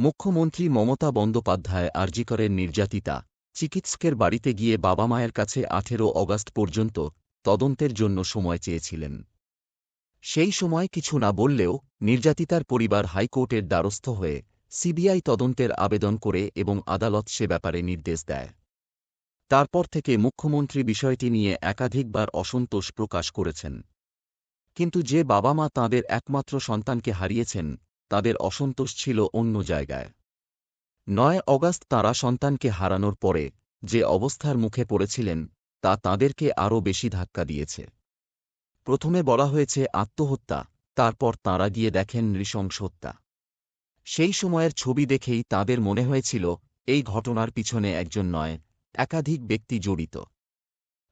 মুখ্যমন্ত্রী মমতা বন্দ্যোপাধ্যায় আরজিকরের নির্যাতিতা। চিকিৎসকের বাড়িতে গিয়ে বাবা মায়ের কাছে আঠেরো অগাস্ট পর্যন্ত তদন্তের জন্য সময় চেয়েছিলেন। সেই সময় কিছু না বললেও নির্যাতিতার পরিবার হাইকোর্টের দ্বারস্থ হয়ে সিবিআই তদন্তের আবেদন করে এবং আদালত সে ব্যাপারে নির্দেশ দেয়। তারপর থেকে মুখ্যমন্ত্রী বিষয়টি নিয়ে একাধিকবার অসন্তোষ প্রকাশ করেছেন। কিন্তু যে বাবা মা তাঁদের একমাত্র সন্তানকে হারিয়েছেন তাদের অসন্তোষ ছিল অন্য জায়গায়। নয় অগাস্ট তাঁরা সন্তানকে হারানোর পরে যে অবস্থার মুখে পড়েছিলেন, তা তাঁদেরকে আরও বেশি ধাক্কা দিয়েছে। প্রথমে বলা হয়েছে আত্মহত্যা, তারপর তাঁরা গিয়ে দেখেন নৃশংস হত্যা সেই সময়ের ছবি দেখেই তাঁদের মনে হয়েছিল, এই ঘটনার পিছনে একজন নয়, একাধিক ব্যক্তি জড়িত।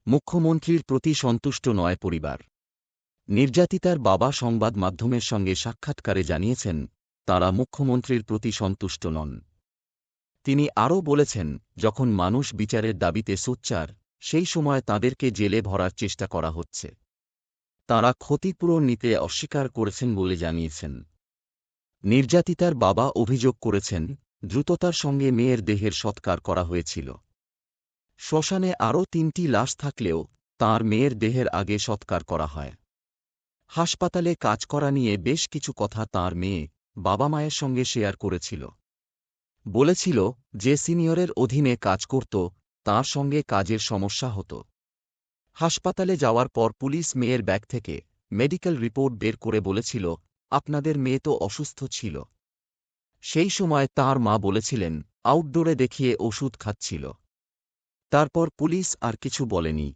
মুখ্যমন্ত্রীর প্রতি সন্তুষ্ট নয় পরিবার। নির্যাতিতার বাবা সংবাদ মাধ্যমের সঙ্গে সাক্ষাৎকারে জানিয়েছেন তারা মুখ্যমন্ত্রীর প্রতি সন্তুষ্ট নন। তিনি আরও বলেছেন, যখন মানুষ বিচারের দাবিতে সোচ্চার, সেই সময় তাদেরকে জেলে ভরার চেষ্টা করা হচ্ছে। তাঁরা ক্ষতিপূরণ নিতে অস্বীকার করেছেন বলে জানিয়েছেন। নির্যাতিতার বাবা অভিযোগ করেছেন, দ্রুততার সঙ্গে মেয়ের দেহের সৎকার করা হয়েছিল। শ্মশানে আরও তিনটি লাশ থাকলেও, তার মেয়ের দেহের আগে সৎকার করা হয়। হাসপাতালে কাজ করা নিয়ে বেশ কিছু কথা তার মেয়ে বাবা মায়ের সঙ্গে শেয়ার করেছিল। বলেছিল যে সিনিয়রের অধীনে কাজ করত, তার সঙ্গে কাজের সমস্যা হতো। হাসপাতালে যাওয়ার পর পুলিশ মেয়ের ব্যাগ থেকে মেডিকেল রিপোর্ট বের করে বলেছিল, আপনাদের মেয়ে তো অসুস্থ ছিল। সেই সময় তার মা বলেছিলেন, আউটডোরে দেখিয়ে ওষুধ খাচ্ছিল। তারপর পুলিশ আর কিছু বলেনি।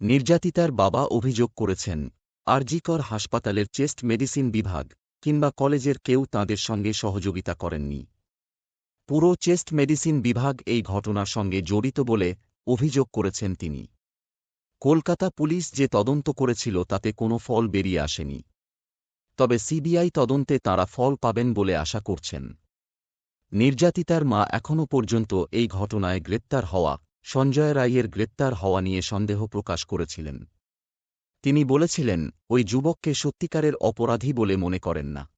নির্যাতিতার বাবা অভিযোগ করেছেন, আরজিকর হাসপাতালের চেস্ট মেডিসিন বিভাগ কিংবা কলেজের কেউ তাঁদের সঙ্গে সহযোগিতা করেননি। পুরো চেস্ট মেডিসিন বিভাগ এই ঘটনার সঙ্গে জড়িত বলে অভিযোগ করেছেন তিনি। কলকাতা পুলিশ যে তদন্ত করেছিল তাতে কোনো ফল বেরিয়ে আসেনি। তবে সিবিআই তদন্তে তারা ফল পাবেন বলে আশা করছেন। নির্যাতিতার মা এখনও পর্যন্ত এই ঘটনায় গ্রেপ্তার হওয়া, সঞ্জয় রায়ের গ্রেপ্তার হওয়া নিয়ে সন্দেহ প্রকাশ করেছিলেন। তিনি বলেছিলেন, ওই যুবককে সত্যিকারের অপরাধী বলে মনে করেন না।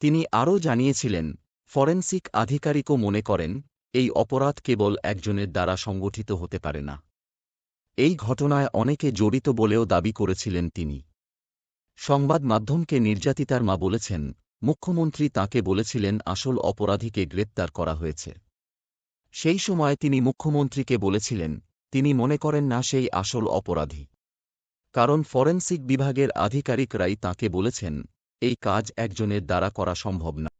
তিনি আরও জানিয়েছিলেন, ফরেন্সিক আধিকারিকও মনে করেন, এই অপরাধ কেবল একজনের দ্বারা সংগঠিত হতে পারে না। এই ঘটনায় অনেকে জড়িত বলেও দাবি করেছিলেন তিনি। সংবাদ মাধ্যমকে নির্যাতিতার মা বলেছেন, মুখ্যমন্ত্রী তাকে বলেছিলেন আসল অপরাধীকে গ্রেপ্তার করা হয়েছে। সেই সময় তিনি মুখ্যমন্ত্রীকে বলেছিলেন, তিনি মনে করেন না সেই আসল অপরাধী। কারণ ফরেন্সিক বিভাগের আধিকারিকরাই তাকে বলেছেন এই কাজ একজনের দ্বারা করা সম্ভব না।